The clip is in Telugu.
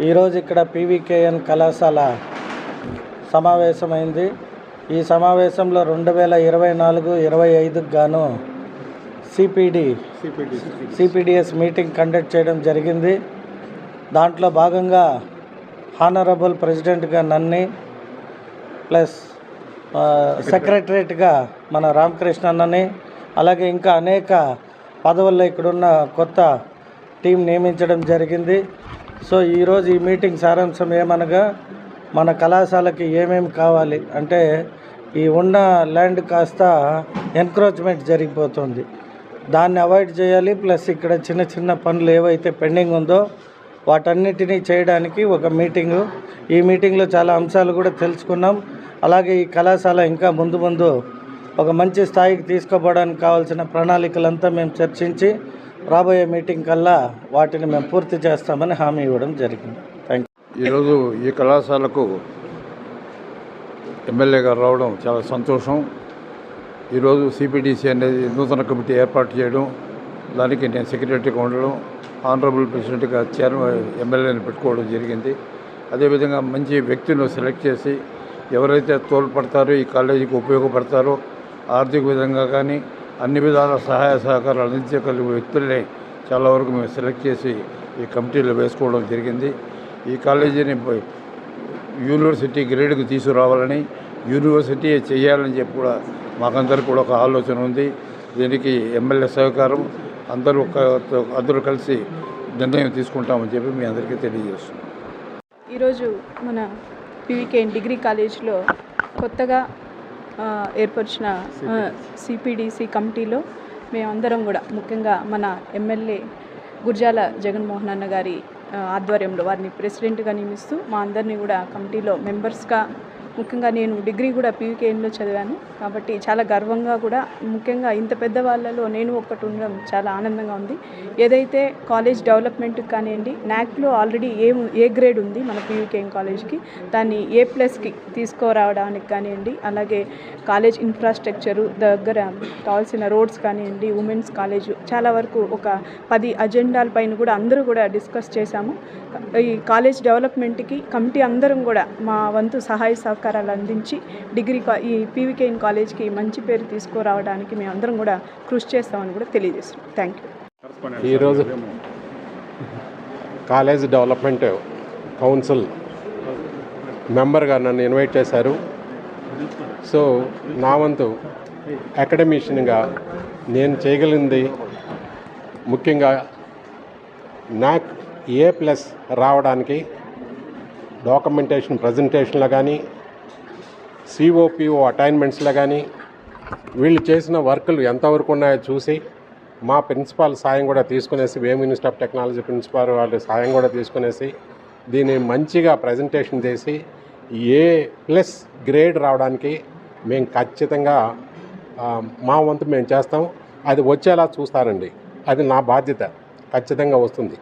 ఈరోజు ఇక్కడ పీవీకేఎన్ కళాశాల సమావేశమైంది. ఈ సమావేశంలో రెండు వేల ఇరవై నాలుగు ఇరవై ఐదుకు గాను సిపిడి సిపిడిఎస్ మీటింగ్ కండక్ట్ చేయడం జరిగింది. దాంట్లో భాగంగా హానరబుల్ ప్రెసిడెంట్గా నన్ని ప్లస్ సెక్రటరేట్గా మన రామకృష్ణ అన్నని అలాగే ఇంకా అనేక పదవుల్లో ఇక్కడున్న కొత్త టీం నియమించడం జరిగింది. సో ఈరోజు ఈ మీటింగ్ సారాంశం ఏమనగా మన కళాశాలకి ఏమేమి కావాలి అంటే ఈ ఉన్న ల్యాండ్ కాస్త ఎన్క్రోచ్మెంట్ జరిగిపోతుంది. దాన్ని అవాయిడ్ చేయాలి ప్లస్ ఇక్కడ చిన్న చిన్న పనులు ఏవైతే పెండింగ్ ఉందో వాటన్నిటినీ చేయడానికి ఒక మీటింగు. ఈ మీటింగ్లో చాలా అంశాలు కూడా తెలుసుకున్నాం. అలాగే ఈ కళాశాల ఇంకా ముందు ముందు ఒక మంచి స్థాయికి తీసుకోపోవడానికి కావాల్సిన ప్రణాళికలంతా మేము చర్చించి రాబోయే మీటింగ్ కల్లా వాటిని మేము పూర్తి చేస్తామని హామీ ఇవ్వడం జరిగింది. థ్యాంక్ ఈరోజు ఈ కళాశాలకు ఎమ్మెల్యే గారు రావడం చాలా సంతోషం. ఈరోజు సిపిడిసి అనేది నూతన కమిటీ ఏర్పాటు చేయడం దానికి నేను సెక్రటరీగా ఉండడం ఆనరబుల్ ప్రెసిడెంట్గా చైర్మన్ ఎమ్మెల్యేని పెట్టుకోవడం జరిగింది. అదేవిధంగా మంచి వ్యక్తులను సెలెక్ట్ చేసి ఎవరైతే తోడ్పడతారో ఈ కాలేజీకి ఉపయోగపడతారో ఆర్థిక విధంగా కానీ అన్ని విధాల సహాయ సహకారాలు అందించగలిగే వ్యక్తుల్ని చాలా వరకు మేము సెలెక్ట్ చేసి ఈ కమిటీలో వేసుకోవడం జరిగింది. ఈ కాలేజీని యూనివర్సిటీ గ్రేడ్కి తీసుకురావాలని యూనివర్సిటీ చేయాలని చెప్పి కూడా మాకందరికి కూడా ఒక ఆలోచన ఉంది. దీనికి ఎమ్మెల్యే సహకారం అందరూ ఒక- అందరూ కలిసి నిర్ణయం తీసుకుంటామని చెప్పి మీ అందరికీ తెలియజేస్తున్నాం. ఈరోజు మన పీవీకేఎన్ డిగ్రీ కాలేజ్లో కొత్తగా ఏర్పరిచిన సిపిడిసి కమిటీలో మేమందరం కూడా ముఖ్యంగా మన ఎమ్మెల్యే గుర్జాల జగన్మోహన్ అన్న గారి ఆధ్వర్యంలో వారిని ప్రెసిడెంట్గా నియమిస్తూ మా అందరినీ కూడా కమిటీలో మెంబర్స్గా ముఖ్యంగా నేను డిగ్రీ కూడా పీవీకేఎన్లో చదివాను. కాబట్టి చాలా గర్వంగా కూడా ముఖ్యంగా ఇంత పెద్ద వాళ్ళలో నేను ఒక్కటి ఉండడం చాలా ఆనందంగా ఉంది. ఏదైతే కాలేజ్ డెవలప్మెంట్కి కానివ్వండి నాక్లో ఆల్రెడీ ఏ ఏ గ్రేడ్ ఉంది మన పీవీకేఎం కాలేజ్కి దాన్ని ఏ ప్లస్కి తీసుకురావడానికి కానివ్వండి అలాగే కాలేజ్ ఇన్ఫ్రాస్ట్రక్చరు దగ్గర కావాల్సిన రోడ్స్ కానివ్వండి ఉమెన్స్ కాలేజ్ చాలా వరకు ఒక పది అజెండాల పైన కూడా అందరూ కూడా డిస్కస్ చేశాము. ఈ కాలేజ్ డెవలప్మెంట్కి కమిటీ అందరం కూడా మా వంతు సహాయ సహకారాలు అందించి డిగ్రీ కా ఈ పీవీకేఎన్ కాలేజ్కి మంచి పేరు తీసుకురావడానికి మేము అందరం కూడా కృషి చేస్తామని కూడా తెలియజేస్తున్నాం. థ్యాంక్ యూ ఈరోజు కాలేజ్ డెవలప్మెంట్ కౌన్సిల్ మెంబర్గా నన్ను ఇన్వైట్ చేశారు. సో నా వంతు అకాడమిషియన్గా నేను చేయగలిగింది ముఖ్యంగా నాక్ ఏ ప్లస్ రావడానికి డాక్యుమెంటేషన్ ప్రజెంటేషన్లో కానీ సిఓపిఓ అటైన్మెంట్స్లో కానీ వీళ్ళు చేసిన వర్కులు ఎంతవరకు ఉన్నాయో చూసి మా ప్రిన్సిపాల్ సాయం కూడా తీసుకునేసి Vem institute of technology principal వాళ్ళ సాయం కూడా తీసుకునేసి దీన్ని మంచిగా ప్రజెంటేషన్ చేసి ఏ ప్లస్ గ్రేడ్ రావడానికి మేము ఖచ్చితంగా మా వంతు మేము చేస్తాం. అది వచ్చేలా చూస్తారండి. అది నా బాధ్యత. ఖచ్చితంగా వస్తుంది.